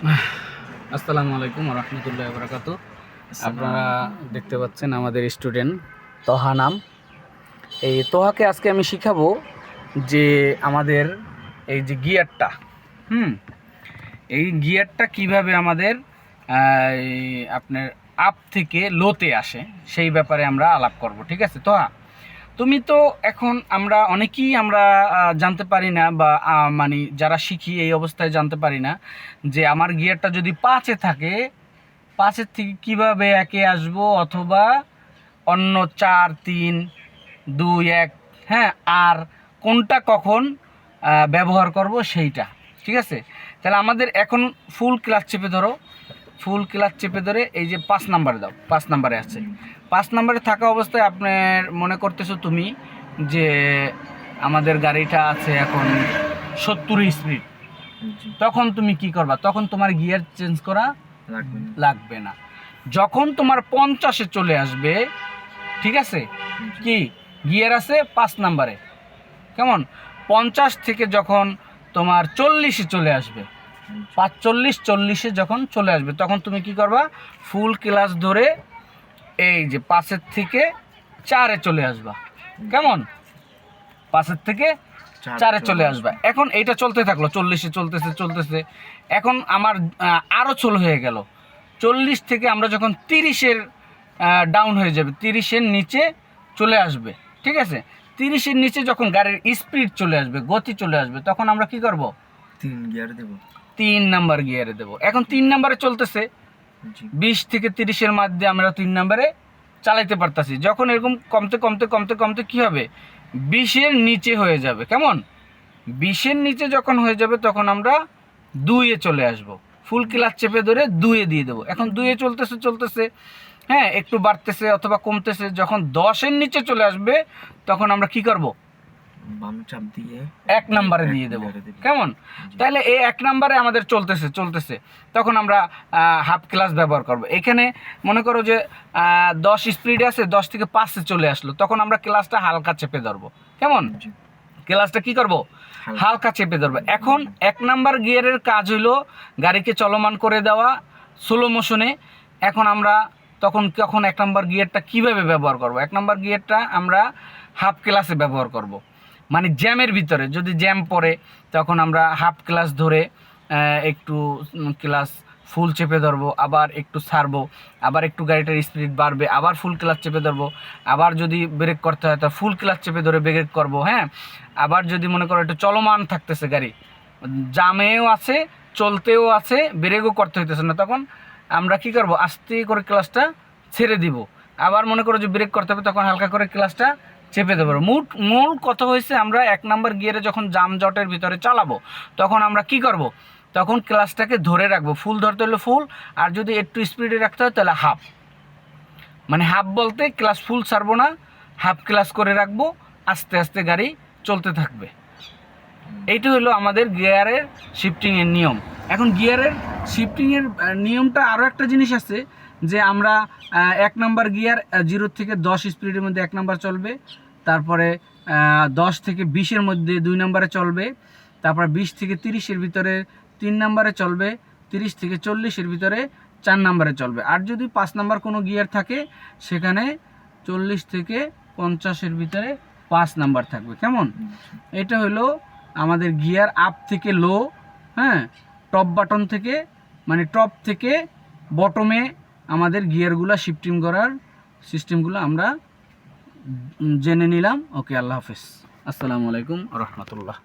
আসসালামু আলাইকুম রহমতুল্লাহ বরাকাত আপনারা দেখতে পাচ্ছেন আমাদের স্টুডেন্ট তহা নাম। এই তোহাকে আজকে আমি শিখাবো যে আমাদের এই যে গিয়ারটা, হুম, এই গিয়ারটা কীভাবে আমাদের আপনার আপ থেকে লোতে আসে, সেই ব্যাপারে আমরা আলাপ করব, ঠিক আছে তোহা? তুমি তো এখন আমরা অনেকেই আমরা জানতে পারি না বা মানে যারা শিখি এই অবস্থায় জানতে পারি না যে আমার গিয়ারটা যদি পাঁচে থাকে, পাঁচের থেকে কীভাবে একে আসব অথবা অন্য চার, তিন, দুই, এক হ্যাঁ আর কোনটা কখন ব্যবহার করব সেইটা, ঠিক আছে? তাহলে আমাদের এখন ফুল ক্লাস চেপে ধরো। ফুল ক্লাস চেপে ধরে এই যে পাঁচ নাম্বারে দাও পাঁচ নাম্বারে আছে। পাঁচ নাম্বারে থাকা অবস্থায় আপনার মনে করতেছো তুমি যে আমাদের গাড়িটা আছে এখন সত্তর স্পিড তখন তুমি কি করবা? তখন তোমার গিয়ার চেঞ্জ করা লাগবে না। যখন তোমার পঞ্চাশে চলে আসবে ঠিক আছে? কি? গিয়ার আছে পাঁচ নাম্বারে। কেমন? পঞ্চাশ থেকে যখন তোমার চল্লিশে চলে আসবে পাঁচচল্লিশ চল্লিশে যখন চলে আসবে তখন তুমি কি করবা? ফুল ক্লাস ধরে এই যে পাশের থেকে চারে চলে আসবা। কেমন? পাশের থেকে চারে চলে আসবা। এখন এইটা চলতে থাকল চল্লিশে চলতেছে চলতেছে। এখন আমার আরও আরও চল হয়ে গেল। চল্লিশ থেকে আমরা যখন তিরিশের ডাউন হয়ে যাবে তিরিশের নিচে চলে আসবে ঠিক আছে? তিরিশের নিচে যখন গাড়ির স্পিড চলে আসবে গতি চলে আসবে তখন আমরা কি করব? তিন গিয়ার দেবো। তিন নাম্বার গিয়ারে দেবো। এখন তিন নাম্বারে চলতেছে। বিশ থেকে তিরিশের মধ্যে আমরা তিন নাম্বারে চালাইতে পারতাছি। যখন এরকম কমতে কমতে কমতে কমতে কি হবে? বিশের নিচে হয়ে যাবে। কেমন? বিশের নিচে যখন হয়ে যাবে তখন আমরা দুইয়ে চলে আসব। ফুল ক্লাচ চেপে ধরে দুইয়ে দিয়ে দেবো। এখন দুইয়ে চলতেছে চলতেছে। হ্যাঁ একটু বাড়তেছে অথবা কমতেছে। যখন দশের নিচে চলে আসবে তখন আমরা কি করব? বাম চাপ দিয়ে এক নাম্বারে দিয়ে দেবো। কেমন? তাহলে এই এক নাম্বারে আমাদের চলতেছে চলতেছে। তখন আমরা হাফ ক্লাস ব্যবহার করব। এখানে মনে করো যে দশ স্পিড আছে দশ থেকে পাঁচে চলে আসলো। তখন আমরা ক্লাসটা হালকা চেপে ধরবো। কেমন? ক্লাসটা কি করব? হালকা। হালকা চেপে ধরবো। এখন এক নাম্বার গিয়ারের কাজ হইল গাড়িকে চলমান করে দেওয়া স্লো মোশনে এখন আমরা তখন কখন এক নাম্বার গিয়ারটা কীভাবে ব্যবহার করব? এক নাম্বার গিয়ারটা আমরা হাফ ক্লাসে ব্যবহার করব। মানে জ্যামের ভিতরে, যদি জ্যাম পড়ে, তখন আমরা হাফ ক্লাস ধরে একটু ক্লাস ফুল চেপে ধরবো, আবার একটু ছাড়বো, আবার একটু গাড়িটার স্পিড বাড়বে, আবার ফুল ক্লাচ চেপে ধরবো, আবার যদি ব্রেক করতে হয়, তা ফুল ক্লাচ চেপে ধরে ব্রেক করব হ্যাঁ? আবার যদি মনে করো একটু চলমান থাকতেছে গাড়ি, জামেও আছে, চলতেও আছে ব্রেকও করতে হইতেছে না, তখন আমরা কি করব? আস্তে করে ক্লাসটা ছেড়ে দিব। আবার মনে করো যে ব্রেক করতে হবে, তখন হালকা করে ক্লাসটা চেপে দেবো মূল মূল কথা হয়েছে? আমরা এক নাম্বার গিয়ারে যখন জামজটের ভিতরে চালাবো, তখন আমরা কি করব? তখন ক্লাসটাকে ধরে রাখব। ফুল ধরতে হলে ফুল, আর যদি একটু স্পিডে রাখতে হয় তাহলে হাফ মানে হাফ বলতে ক্লাস ফুল ছাড়বো না হাফ ক্লাস করে রাখব, আস্তে আস্তে গাড়ি চলতে থাকবে। এইটা হলো আমাদের গিয়ারের শিফটিংয়ের নিয়ম। এখন গিয়ারের শিফটিংয়ের নিয়মটা আরও একটা জিনিস আছে যে আমরা এক নাম্বার গিয়ার জিরো থেকে দশ স্পিডের মধ্যে এক নাম্বার চলবে, তারপরে দশ থেকে বিশের মধ্যে দুই নাম্বারে চলবে, তারপর বিশ থেকে তিরিশের ভিতরে তিন নাম্বারে চলবে, তিরিশ থেকে চল্লিশের ভিতরে চার নাম্বারে চলবে। আর যদি পাঁচ নাম্বার কোনো গিয়ার থাকে, সেখানে চল্লিশ থেকে পঞ্চাশের ভিতরে পাঁচ নাম্বার থাকবে। কেমন? এটা হলো আমাদের গিয়ার আপ থেকে লো হ্যাঁ? টপ বাটন থেকে মানে টপ থেকে বটমে আমাদের গিয়ারগুলো শিফটিং করার সিস্টেমগুলো আমরা জেনে নিলাম। ওকে আল্লাহ হাফেজ। আসসালামু আলাইকুম রহমতুল্লাহ।